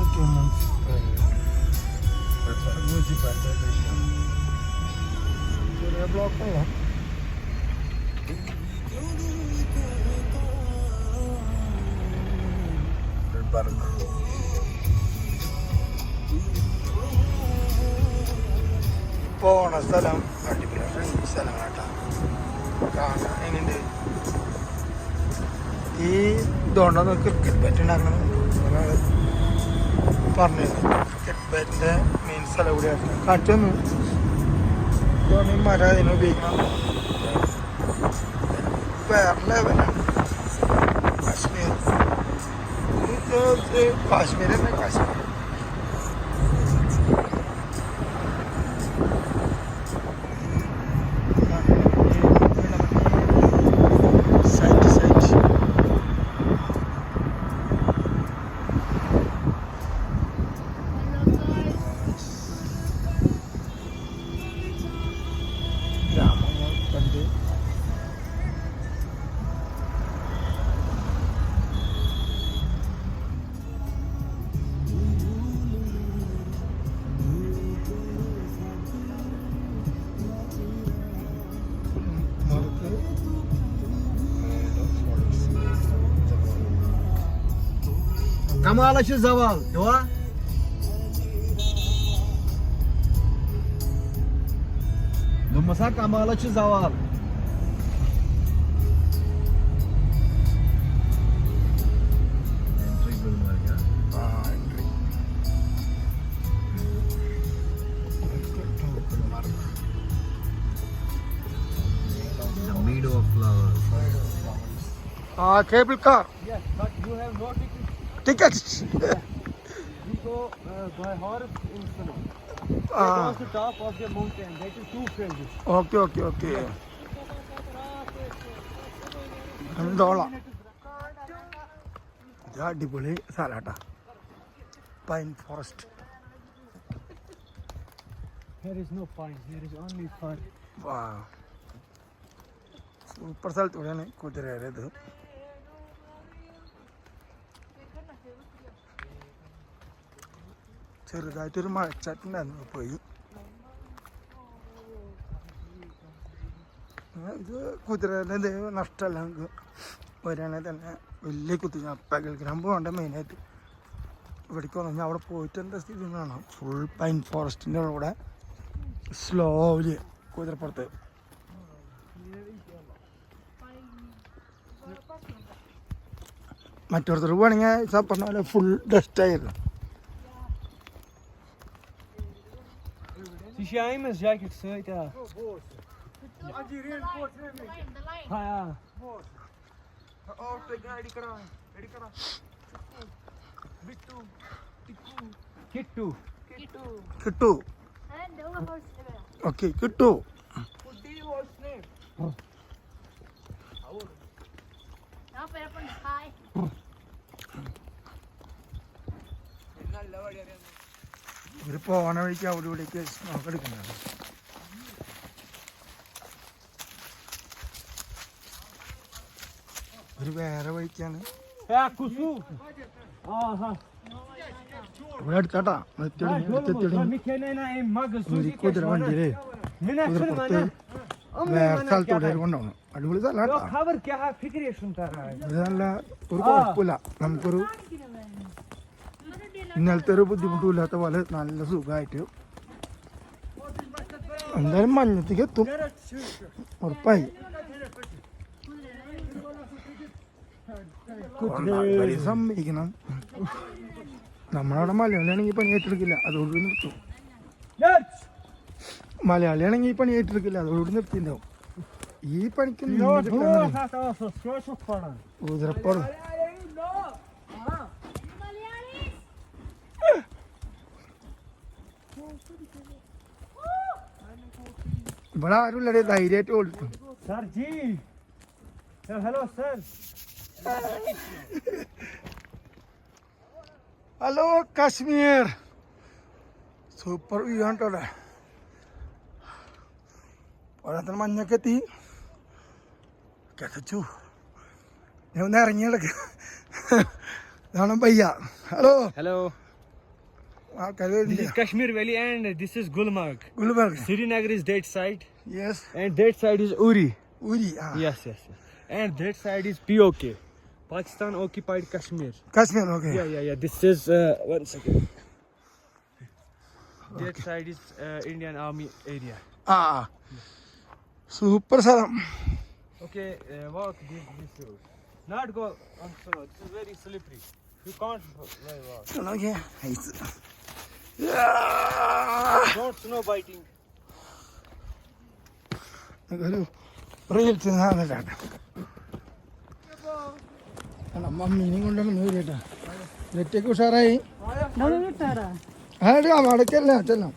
cantonments. Municipality. ചെറിയ ബ്ലോക്കല്ല പോണ സ്ഥലം അടിപൊളി സ്ഥലം കേട്ടോ കാണാൻ എങ്ങനെയുണ്ട് ഈ ഇതുകൊണ്ടാണ് ക്രിക്കറ്റ് ബാറ്റ് ഉണ്ടാക്കണം ഒരാൾ പറഞ്ഞത് ക്രിക്കറ്റ് ബാറ്റിന്റെ മെയിൻ സ്ഥലം കൂടിയായിരുന്നു കാറ്റൊന്നും ഇതാണ് ഈ മരം അതിന് ഉപയോഗിക്കണം. വേറെ ലെവലാണ് കാശ്മീർ. കാശ്മീർ തന്നെ Kashmir. Kemalaşır zaval. Doğa. Lumasa kemalaşır zaval. Ah, cable car. Yes, but you have not ticket. Ticket We go uh, by horse in Sulu. ആ That was the top of the mountain. That is two phases. Okay okay okay എന്തോളാം ഇത് അടിപൊളി സ്ഥലാട്ടാ pine forest There is no pines. There is only fir. വാ super സ്ഥലത്തൂടെയാണ് കുതിരയത് ചെറുതായിട്ടൊരു മഴച്ചാട്ടുണ്ടായിരുന്നു പോയി ഇത് കുതിരേന്റെ നഷ്ടമല്ല. നമുക്ക് വരികയാണെങ്കിൽ തന്നെ വലിയ കുത്തി പകൽ ഗ്രാമ്പ് വേണ്ട മെയിനായിട്ട് ഇവിടേക്ക് വന്നു കഴിഞ്ഞാൽ അവിടെ പോയിട്ട് എന്താ സ്ഥിതി കാണാം ഫുൾ പൈൻ ഫോറസ്റ്റിന്റെ കൂടെ സ്ലോലി കുതിരപ്പുറത്ത്. മറ്റൊരുത്തർ പോവാണെങ്കിൽ സാ പറഞ്ഞ പോലെ ഫുൾ ഡസ്റ്റ് ആയിരുന്നു Zie je hem eens jacket uit? Ja. Ha, ja. Kittu. Kittu okay Kittu ഒരു പോണ വഴിക്ക് അവിടെ ഇവിടേക്ക് സ്മോക്ക് എടുക്കുന്നുണ്ട് ഒരു വേറെ വഴിക്കാണ് Ja, kusu. Aha. ഇവരിപ്പോ ഓണ വഴിക്ക് അവിടെ ഇവിടേക്ക് നോക്കെടുക്കുന്നതാണ് ഒരു വേറെ വഴിക്കാണ്. ഇവിടെ എടുത്താട്ടാ. വണ്ടിയിലേ വേറെ സ്ഥലത്തൂടെ കൊണ്ടുപോകണം. അടിപൊളി സ്ഥലം നല്ല ഒരു കുഴപ്പമില്ല. നമുക്കൊരു ഇന്നലത്തെ ഒരു ബുദ്ധിമുട്ടുമില്ലാത്ത പോലെ നല്ല സുഖമായിട്ട് എന്തായാലും മഞ്ഞത്തേക്ക് എത്തും ഉറപ്പായി സമ്മതിക്കണം നമ്മളവിടെ മലയാളിയാണെങ്കിൽ പണി ഏറ്റെടുക്കില്ല അതോടുകൂടി നിർത്തും. മലയാളിയാണെങ്കിൽ ഈ പണി ഏറ്റെടുക്കില്ല അതോടുകൂടി നിർത്തിണ്ടാവും ഈ പണിക്ക് Jo, നിന്നിട്ട് ആരും ഇല്ലടേ ഇവിടെ ധൈര്യമായിട്ട് ഓടിക്കും. സർജി. जी. Sir. Hello Kashmir. Super view ആണ് കേട്ടോ ഓരോരുത്തർ മഞ്ഞൊക്കെ എത്തി. കിതച്ചു. ഞാൻ ഒന്ന് ഇറങ്ങി കിടക്ക് ഇതാണ് പയ്യ. Hello. Hello. This is Kashmir Valley and this is Gulmarg. Gulmarg. Srinagar is dead side. Yes. And dead side is Uri. Uri. Ah. Yes, yes. And dead side is POK. Pakistan occupied Kashmir. Kashmir, okay. Yeah, yeah, yeah. This is uh, one second. Okay. Side is uh, Indian Army area. Ah. Yes. Super, sir. Okay, uh, walk this, road. Not go on slow. This is very slippery. You can't uh, walk. yeah. It's... Don't snow biting. ഒരു reels കാണുന്നില്ല മമ്മീനെയും കൊണ്ടാണ് മുന്നേ വരികട്ടാ നെറ്റൊക്കെ ഉഷാറായി. ആ എടുക്കാം അടക്കല്ല ചെല്ലാം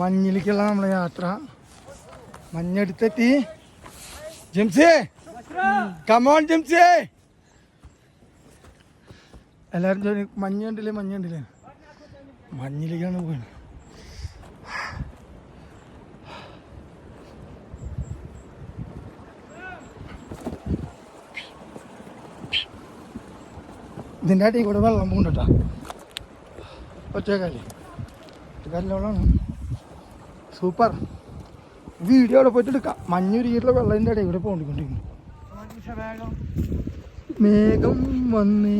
മഞ്ഞിലേക്കുള്ള നമ്മളെ യാത്ര. മഞ്ഞെടുത്തെത്തി. ജിംസേ കമോൺ ജിംസേ. എല്ലാവരും ചോദി മഞ്ഞ കണ്ടില്ലേ മഞ്ഞ കണ്ടില്ലേ മഞ്ഞിലേക്കാണ് പോയത് ഇതിന്റെ ആട്ടി കൂടെ വെള്ളം പോകണ്ടട്ടാ. ഒറ്റക്കാലി ഒറ്റക്കാലിലുള്ള സൂപ്പർ. വീഡിയോ അവിടെ പോയിട്ട് എടുക്കാം. മഞ്ഞുരുക്കിയിട്ടുള്ള വെള്ളത്തിന്റെ ഇടയിൽ കൂടെ പോണ്ടിക്കൊണ്ടിരിക്കുന്നു. മേഘം വന്നേ.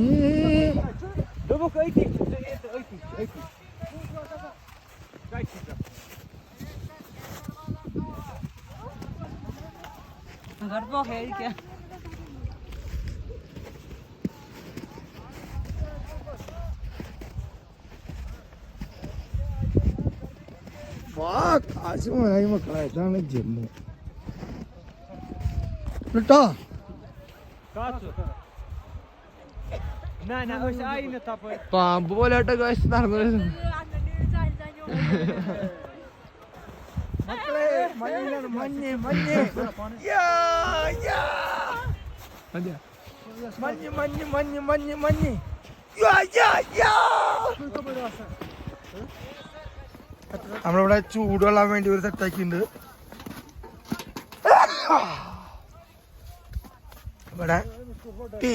അങ്ങോട്ട് I ആശുമായി മക്കളെ ഇതാണ് ജമ്മു കേട്ടോ പാമ്പ് പോലെ കാശ് നടന്നു മഞ്ഞ് മഞ്ഞ്. മഞ്ഞ്. മഞ്ഞ് മഞ്ഞ് മഞ്ഞ് മഞ്ഞ് നമ്മളിവിടെ ചൂടുകൊള്ളാൻ വേണ്ടി ഒരു സെറ്റാക്കിയിട്ടുണ്ട് ഇവിടെ ടീ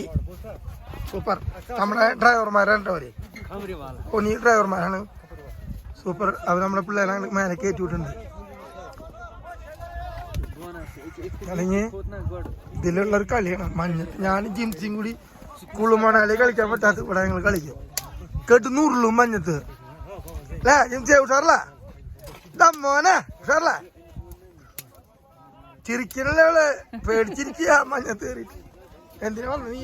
സൂപ്പർ നമ്മുടെ ഡ്രൈവർമാരാണ് അവർ. Kamri പൊന്നി ഡ്രൈവർമാരാണ് സൂപ്പർ അവർ നമ്മുടെ പിള്ളേരെ മേലെ കയറ്റിവിട്ടുണ്ട്. അല്ലെങ്കിൽ ഇതിലുള്ള ഒരു കളിയാണ് മഞ്ഞ. ഞാൻ ജിംസിയും കൂടി സ്കൂളിൽ മണാലി കളിക്കാൻ പറ്റാത്ത ഇവിടെ ഞങ്ങൾ കളിക്കും. കേട്ട് നൂറിലും മഞ്ഞത്ത്. അല്ലേ ജിംസിയെ ഉഷാറല്ല? ദമ്മോനെ ഉഷാറല്ലേ? ചിരിക്കണല്ലേ അവൾ? പേടിച്ചിരിക്കുക മഞ്ഞത്ത് കയറിയിട്ട് എന്തിനാ വന്നു നീ?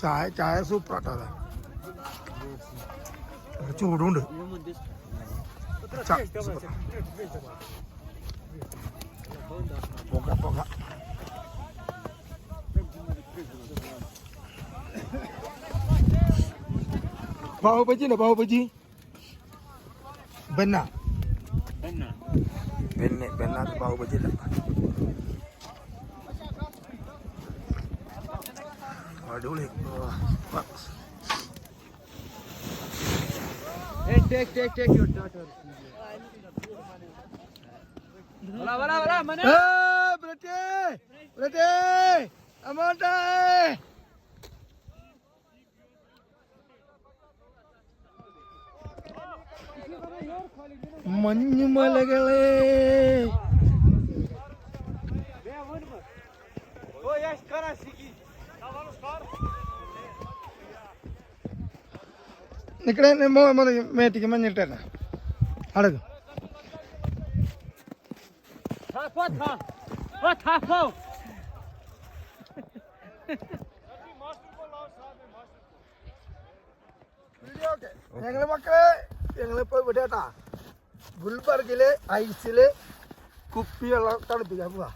ചായ ചായ സൂപ്പർ ആട്ടോ അതെ. ചൂടുണ്ട്. ച- സൂപ്പർ. ബാഹുബജി പുക ബാഹുബജി പാവപ്പച്ചി? ಬೆನ್ನ ಬೆನ್ನೆ ಬೆನ್ನ ಅದು Bahubali ಅಡಿಗಳು take take take you tata Voilà, voilà, voilà, Manet hey, Breté Breté Amanda മഞ്ഞുമലകളെ. നിക്കടേ yes, മഞ്ഞിട്ട് തന്നെ അടക്കും? ഞങ്ങൾ മക്കളെ ഞങ്ങളിപ്പോ ഇവിടെ കേട്ടാ. ഗുൽബർഗിൽ ഐസിൽ കുപ്പി വെള്ളം തണുപ്പിക്കാൻ പോവാ.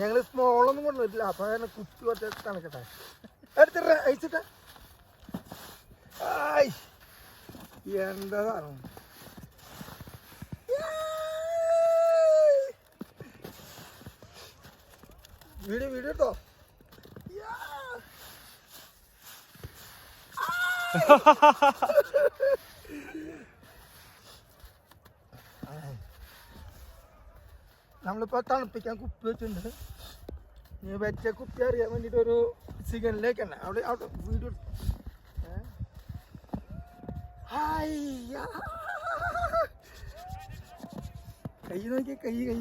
ഞങ്ങൾ സ്മോളൊന്നും കൊണ്ടുവരില്ല അപ്പൊ അങ്ങനെ കുപ്പി കുറച്ച് തണുക്കട്ടെ. എടുത്തിട്ടെ ഐസിട്ടെ. ആയ് എന്താ സാധനം? വീഡിയോ വീഡിയോ കേട്ടോ നമ്മളിപ്പോൾ തണുപ്പിക്കാൻ കുപ്പി വെച്ചിട്ടുണ്ട് നീ വെച്ച കുപ്പി അറിയാൻ വേണ്ടിയിട്ട് ഒരു സിഗനിലേക്ക് തന്നെ അവിടെ അവിടെ വീഡിയോ കൈ നോക്കിയ കൈ കൈ.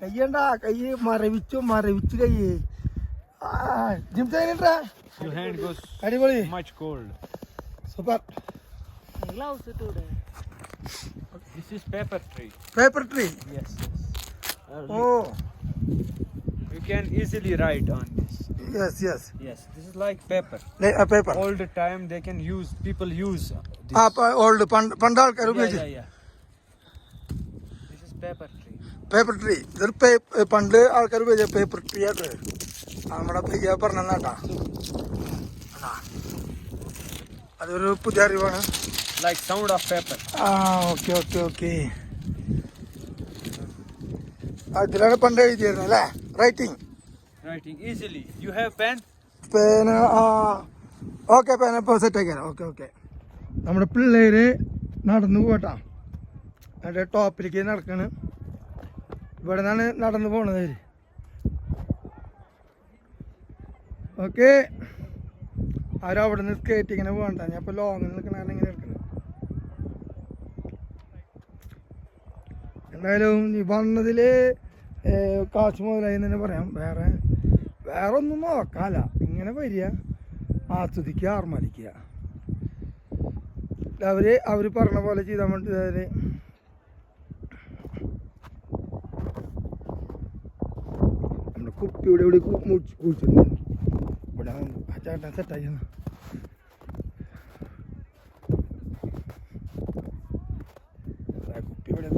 കയ്യണ്ട കൈ മരവിച്ചു മരവിച്ചു കൈ. ജിം ചെയ്യണ്ടാ Your hand goes അടിപൊളി. much cold. സൂപ്പർ. Gloves today. This is pepper tree. Paper tree Yes. yes. Uh, oh You can easily write on this. Yes yes Yes, this is like pepper. Paper All the time they can use, people use this. ആ old പണ്ട് പണ്ട് ആൾക്കാർ yeah, ഉപയോഗിച്ചു yeah, yeah. This is pepper tree. Pepper tree ഇതൊരു പേ പണ്ട് ആൾക്കാർ ഉപയോഗിച്ച പേപ്പർ ട്രീ ആയിട്ട് നമ്മുടെ പയ്യ പറഞ്ഞാട്ടാ അതൊരു പുതിയ അറിവാണ് Like sound of pepper. ആ ഓക്കെ ഓക്കെ ഓക്കെ ഇതിലാണ് പണ്ട് എഴുതിയിരുന്നത് അല്ലേ? Writing writing easily you have pen പേന ഓക്കെ പേന ഇപ്പോൾ സെറ്റ് ആക്കിയാലോ. ഓക്കെ ഓക്കെ നമ്മുടെ പിള്ളേര് നടന്നു പോട്ടാ അതിന്റെ ടോപ്പിലേക്ക് നടക്കാണ്. ഇവിടെ നിന്നാണ് നടന്നു പോണത് അവർ. ഓക്കെ അവിടെ നിന്ന് സ്കേറ്റ് ഇങ്ങനെ പോകണ്ട ഞാൻ ഇപ്പോൾ ലോങ്ങിൽ നിൽക്കണ ഇങ്ങനെ എടുക്കണം എന്തായാലും നീ വന്നതിൽ കാശ് മുതലായി തന്നെ പറയാം. വേറെ വേറെ ഒന്നും നോക്കാല ഇങ്ങനെ വരിക. ആസ്വദിക്കുക ആർമാദിക്കുക അവർ അവർ പറഞ്ഞ പോലെ ചെയ്താൽ വേണ്ടി അവർ നമ്മുടെ കുപ്പിയുടെ ഇവിടെ ഇവിടെ കുഴിച്ചിട്ടുണ്ട്. ഇവിടെ ആ ചേട്ടൻ സെറ്റാക്കി കുപ്പി ഇവിടെ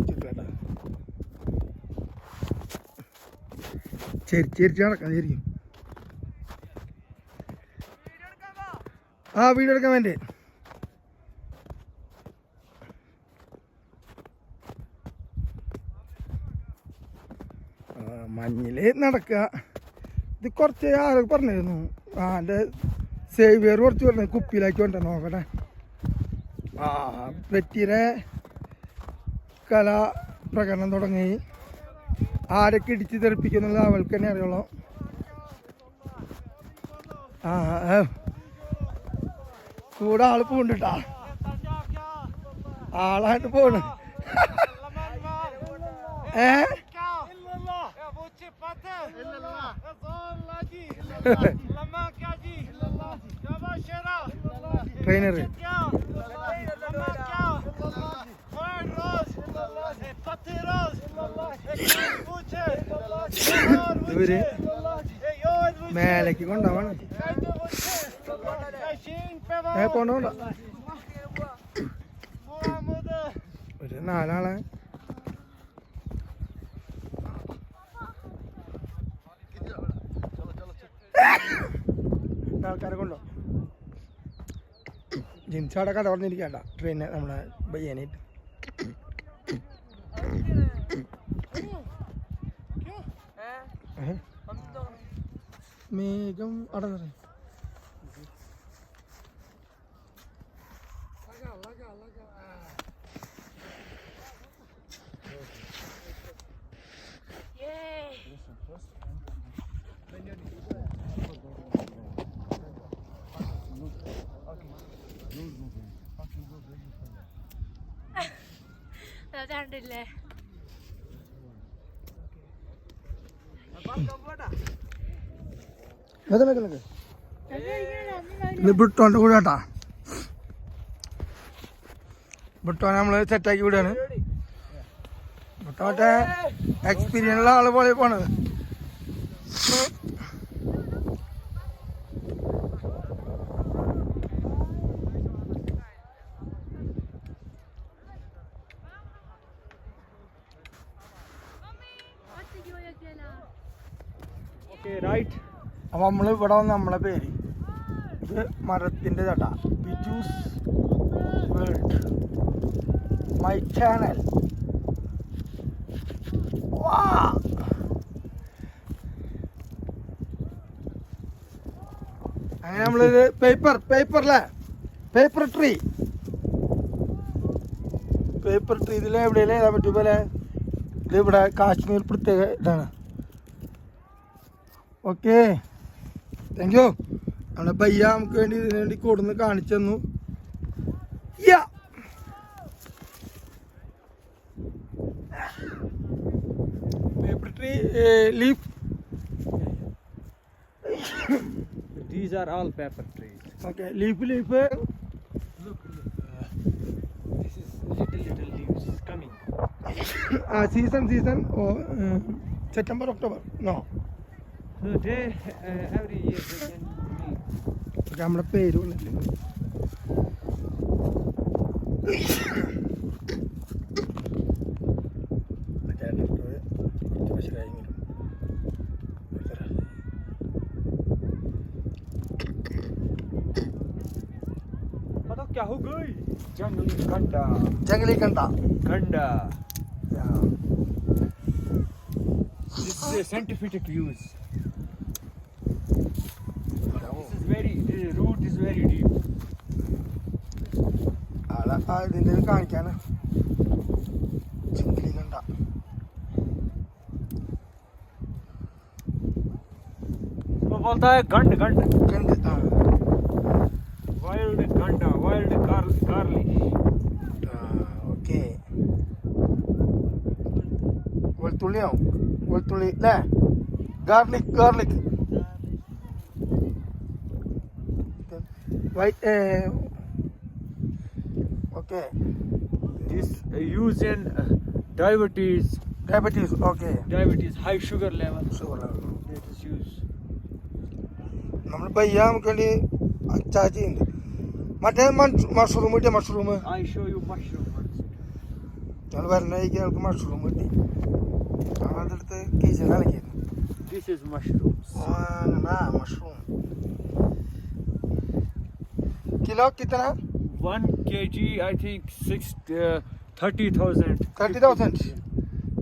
ചെരിച്ച് ചേർക്കാം നടക്കാൻ ശരിക്കും ആ വീഡിയോ എടുക്കാൻ വേണ്ടി. ആ, മഞ്ഞിൽ നടക്കുക. ഇത് കുറച്ച് ആരോ പറഞ്ഞിരുന്നു. ആ എന്റെ സേവിയർ കുറച്ച് പറഞ്ഞു കുപ്പിയിലാക്കി കൊണ്ട നോക്കട്ടെ. ആ വെറ്റിയുടെ കല പ്രകടനം തുടങ്ങി. ആരൊക്കെ ഇടിച്ച് തെറിപ്പിക്കുന്നുള്ളത് അവൾക്ക് തന്നെ അറിയുള്ളൂ. ആ. കൂടെ ആൾ പോണ്ടിട്ടാ. ആളായിട്ട് പോണ്. ഏ? ട്രെയിനർ ഇവർ മേലേക്ക് കൊണ്ടാവാണ് ഏ പോണ്ട ഒരു നാലാളെ. ആൾക്കാരെ കൊണ്ടോ. ജിൻസ് അവിടെ കട പറഞ്ഞിരിക്കണ്ട ട്രെയിൻ നമ്മളെ ബയ്യാനായിട്ട് ഏ? മേഘം അവിടെ നിറയെ. കണ്ടില്ലേ നിക്ക് നിക്ക് നിക്ക്. ഇത് ബിട്ടോന്റെ കൂടെ കേട്ടാ. ബിട്ടോനെ നമ്മൾ സെറ്റാക്കി വിടുകയാണ് മറ്റേ എക്സ്പീരിയൻസ് ഉള്ള ആൾ പോലെ പോണത്. Okay, right. അപ്പൊ നമ്മൾ ഇവിടെ വന്ന് നമ്മളെ പേര്. ഇത് മരത്തിന്റെ ചേട്ടാ ബിജൂസ് വേൾഡ് മൈ ചാനൽ അങ്ങനെ നമ്മളൊരു പേപ്പർ പേപ്പറിലെ പേപ്പർ ട്രീ പേപ്പർ ട്രീ ഇതിൽ എവിടെയല്ലേ ഏതാ പറ്റും പോലെ? ഇത് ഇവിടെ കാശ്മീർ പ്രത്യേക ഇതാണ്. ഓക്കെ താങ്ക് യു നമ്മുടെ പയ്യ നമുക്ക് വേണ്ടി ഇതിനു വേണ്ടി കൊടുന്ന് കാണിച്ചു തന്നു യാ paper tree leaf These are all paper trees. okay leaf leaf Look, look. Uh, this is little little leaves coming. ആ season season oh September October no uh, every year they can meet. നമ്മുടെ പേര് വന്നിട്ടുണ്ട് पता क्या हो गई जंगली गंडा ജംഗലി scientific use this is very the root is very deep ആളെ ആ ഇതിൻ്റെ ഇത് കാണിക്കാനാ ജംഗലി കണ്ട वो बोलता है गंड गंड കണ്ട് ആ wild ganda wild വെളുത്തുള്ളിയാവും വെളുത്തുള്ളി അല്ലേ garlic garlic white okay this uh, used in uh, diabetes diabetes okay diabetes high sugar level that is used നമ്മൾ പയ്യ നമുക്ക് വേണ്ടി അച്ചാച്ചി ഉണ്ട് മറ്റേ മഷ്റൂം കിട്ടിയ mushroom I show you mushroom once. ഞങ്ങൾ വരുന്ന വഴിക്ക് ഞങ്ങൾക്ക് മഷ്റൂം കിട്ടി ഞങ്ങളതെടുത്ത് കിച്ചണിൽ ഇറക്കിയിരുന്നു This is mushrooms. Mushroom kilo കിത്തന One kg, I think six, uh, thirty thousand. Thirty thousand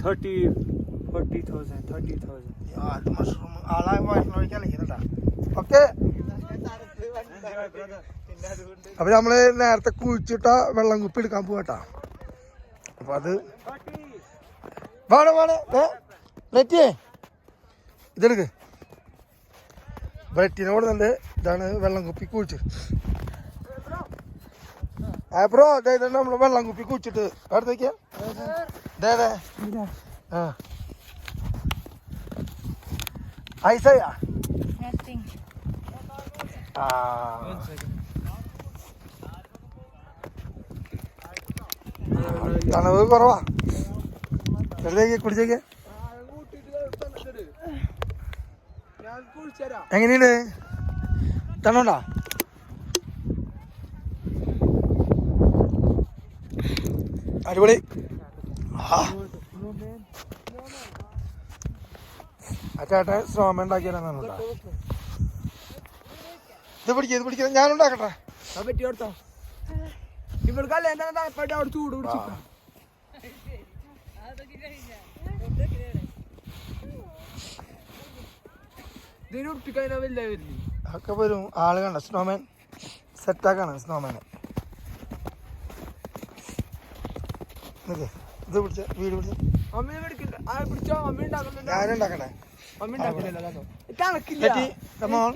Thirty, forty thousand, thirty thousand. അത് മഷ്റൂം ആളെ വയറ്റിന് വഴിക്കാൻ ഇറക്കിയതാ ഓക്കെ അപ്പൊ നമ്മള് നേരത്തെ കുഴിച്ചിട്ട വെള്ളം കുപ്പി എടുക്കാൻ പോവാട്ടാ അപ്പൊ അത് വേണം വേണം ഏ നെറ്റിയേ ഇതെടുക്ക് ബ്രെറ്റിനെ കൊടുക്കുന്നുണ്ട് ഇതാണ് വെള്ളം കുപ്പി കുഴിച്ച് ആ ബ്രോ അതെ ഇതാണ് നമ്മൾ വെള്ളം കുപ്പി കുഴിച്ചിട്ട് അടുത്തേക്ക് അതെ അതെ ആ ഐസയാ Nothing. ആ തണവ് കുറവാ വെറുതെ കുടിച്ചേക്ക്. എങ്ങനെയുണ്ട്? തണുണ്ടാ? അടിപൊളി. ആ. ചേട്ടൻ സ്നോമ ഉണ്ടാക്കിയാലാണ് ഇത് പിടിക്കുക ഇത് പിടിക്കുക ഞാൻ ഉണ്ടാക്കട്ടെ പറ്റിയോർത്തോ ഇവർക്കല്ല എന്താ അവിടെ ചൂട് പിടിച്ചിട്ടാ ഒക്കെ വരും. ആൾ കണ്ട സ്നോമാൻ സെറ്റാക്കാണ് സ്നോമാനെ ഇത് പിടിച്ച വീട് പിടിച്ച. പിടിക്കില്ല ആ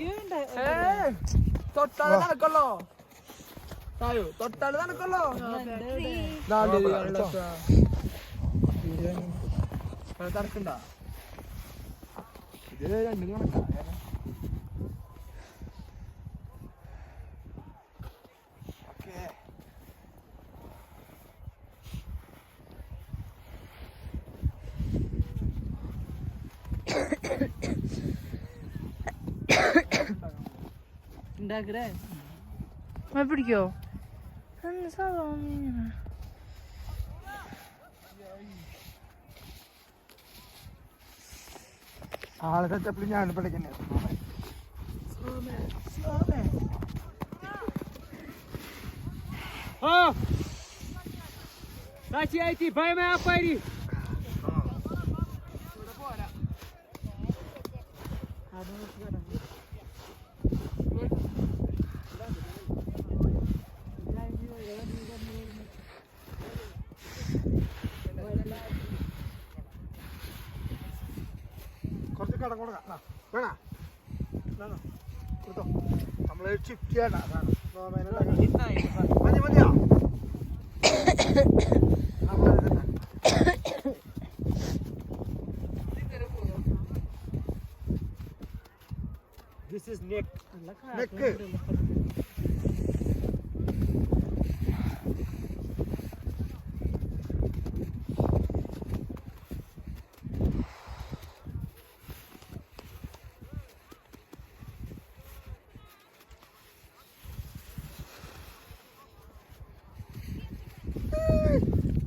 പിടിച്ചോ അമ്മ ഉണ്ടാക്കുന്നുണ്ട് ഞാനുണ്ടാക്കണേ അമ്മ ഉണ്ടാക്കില്ലല്ലോ അതാ കണക്കില്ല ലെറ്റി കമോൺ ഏ തൊട്ടാൽ നടക്കല്ലോ തായോ തൊട്ടാൽ നടക്കല്ലോ നാല് തറക്കണ്ട ഇത് രണ്ടും കണക്കാ ഉണ്ടാക്കറേ പിടിക്കോ സാധാരണ ആളെ സെറ്റപ്പിൽ ഞാൻ പഠിക്കുന്നേ Oh! Tati, Tati, vai me apari. ചേട്ടൻ കൊടുത്തോ. നമ്മൾ ചെയ്യണ്ട അതാണ്. മതി മതിയോ. This is neck. നെക്ക്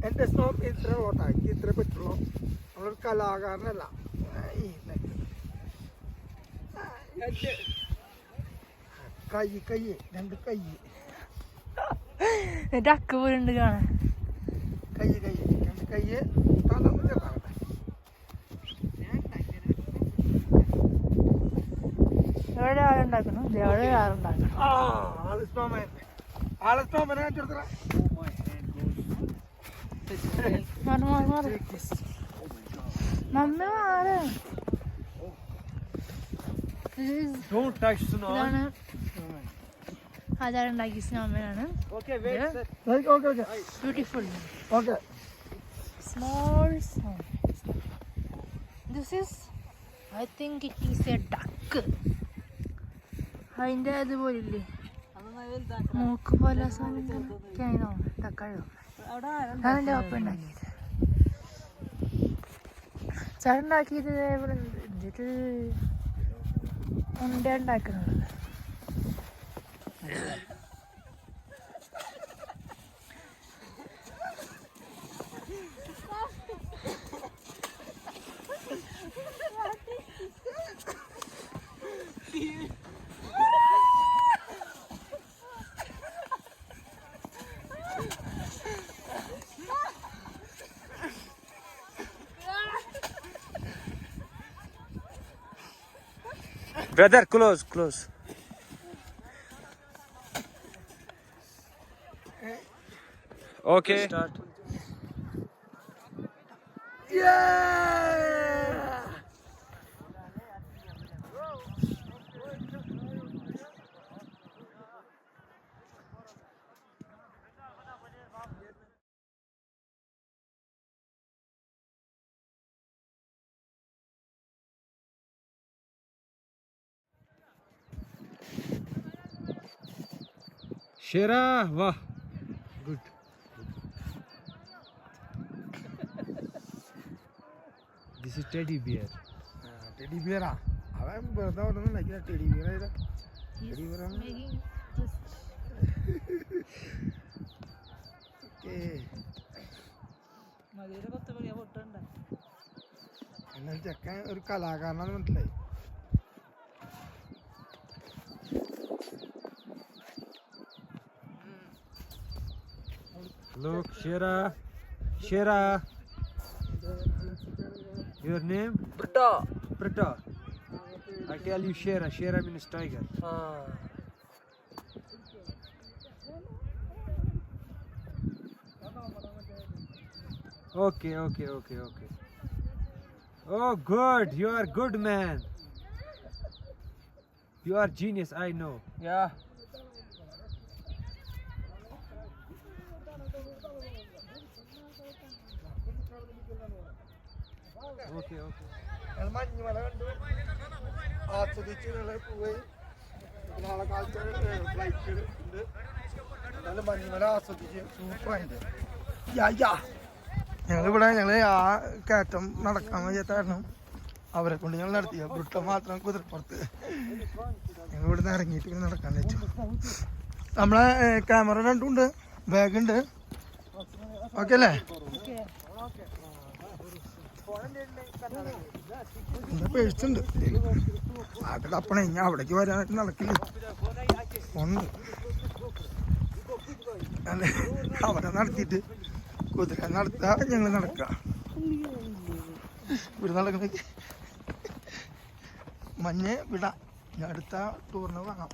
എന്റെ ഇത്ര ഓട്ടാക്കി ഇത്ര പറ്റുള്ളൂ നമ്മളൊരു കലാകാരനല്ല. കൈ കൈ രണ്ട് കൈ. ഡക്ക് പോലുണ്ട് കാണാൻ. കൈ കൈ രണ്ട് കൈ. തലൊന്ന് ചെറുതാകട്ടെ. എവിടെ ആളുണ്ടാക്കണം എവിടെ ആളുണ്ടാക്കണം ആ ആൾ കാണിച്ചു കാണിച്ചെടുത്തറ മാറി മാറി മാറി മമ്മി മാറ് This is- Don't touch snow. ഇതാണ് ആചാരുണ്ടാക്കിയ സ്നോമനാണ് Okay, wait. Yeah. sir. Okay okay okay beautiful small. This is, I think it is a duck. അതിന്റെ അതുപോലില്ലേ മൂക്ക് പോലെ സാധനം തക്കാഴോ അതിന്റെ ഒപ്പം ഉണ്ടാക്കിയത് ചേട്ടനുണ്ടാക്കിയത് ഇവിടെ. ഇത് ഉണ്ട ഉണ്ടാക്കുന്നത് Brother, close, close. Okay. Start. Shera, wah. Good. This is teddy bear. Teddy ബിയറാ അവൻ വെറുതെ ഒന്നും ഉണ്ടാക്കില്ല ടെഡി ബിയർ ആയത് ടെഡി ബിയർ ഓക്കെ എന്നാൽ ചെക്കൻ ഒരു കലാകാരനാന്ന് മനസ്സിലായി Look, Shera. Shera. Your name? Brita. Prita. I tell you Shera. Shera means tiger. Ah. Okay, okay, okay, okay. Oh, good. You are good man. You are genius. I know. Yeah. ഞങ്ങൾ മഞ്ഞുമല കണ്ടു. ആസ്വദിച്ച് ഞങ്ങൾ പോയി. നാളെ കാലത്ത് flight ഉണ്ട്. എന്നാലും മഞ്ഞുമല ആസ്വദിച്ച്. സൂപ്പറായിട്ട് ഞങ്ങളിവിടെ ഞങ്ങൾ ആ കയറ്റം നടക്കാൻ വയ്യാത്ത അവരെ കൊണ്ട് ഞങ്ങൾ നടത്തിയ ബ്രിട്ട മാത്രം കുതിരപ്പുറത്ത് ഞങ്ങൾ ഇവിടുന്ന് ഇറങ്ങിയിട്ട് നടക്കാൻ വെച്ചു. നമ്മളെ ക്യാമറ ബാഗ് ഉണ്ട്. ഓക്കെ അല്ലേ? ഉണ്ട് അത് തപ്പണേ. ഞാൻ അവിടേക്ക് വരാനായിട്ട് നടക്കില്ല. ഉണ്ട് അവിടെ നടത്തിയിട്ട് കുതിര നടത്താ ഞങ്ങൾ നടക്കാം. ഇവിടെ നടക്കണ മഞ്ഞ് വിടാം. ഞാൻ അടുത്ത ടൂറിന് വാങ്ങാം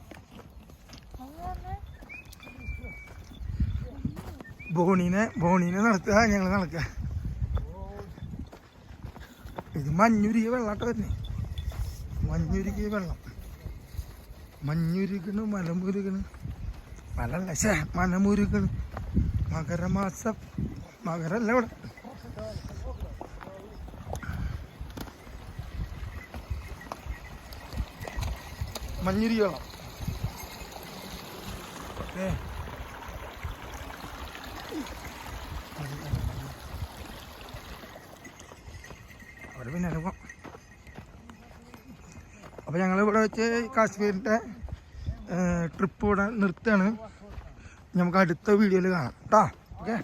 ബോണീനെ ബോണീനെ നടത്തുക ഞങ്ങൾ നടക്കുക ഇത് മഞ്ഞുരുകിയ വെള്ളാട്ടം വരുന്നേ. മഞ്ഞുരുകിയ വെള്ളം. മഞ്ഞുരുകണ് മലമുരുകണ്. മലല്ല ശേ മനമുരുകണ് മകരമാസം മകരല്ല ഇവിടെ. മഞ്ഞുരുകിയ വെള്ളം. ഏ അവിടെ പിന്നെ അനുഭവം അപ്പോൾ ഞങ്ങൾ ഇവിടെ വെച്ച് കാശ്മീരിന്റെ ട്രിപ്പ് ഇവിടെ നിർത്തുകയാണ്. നമുക്ക് അടുത്ത വീഡിയോയിൽ കാണാം. കേട്ടോ ഓക്കെ.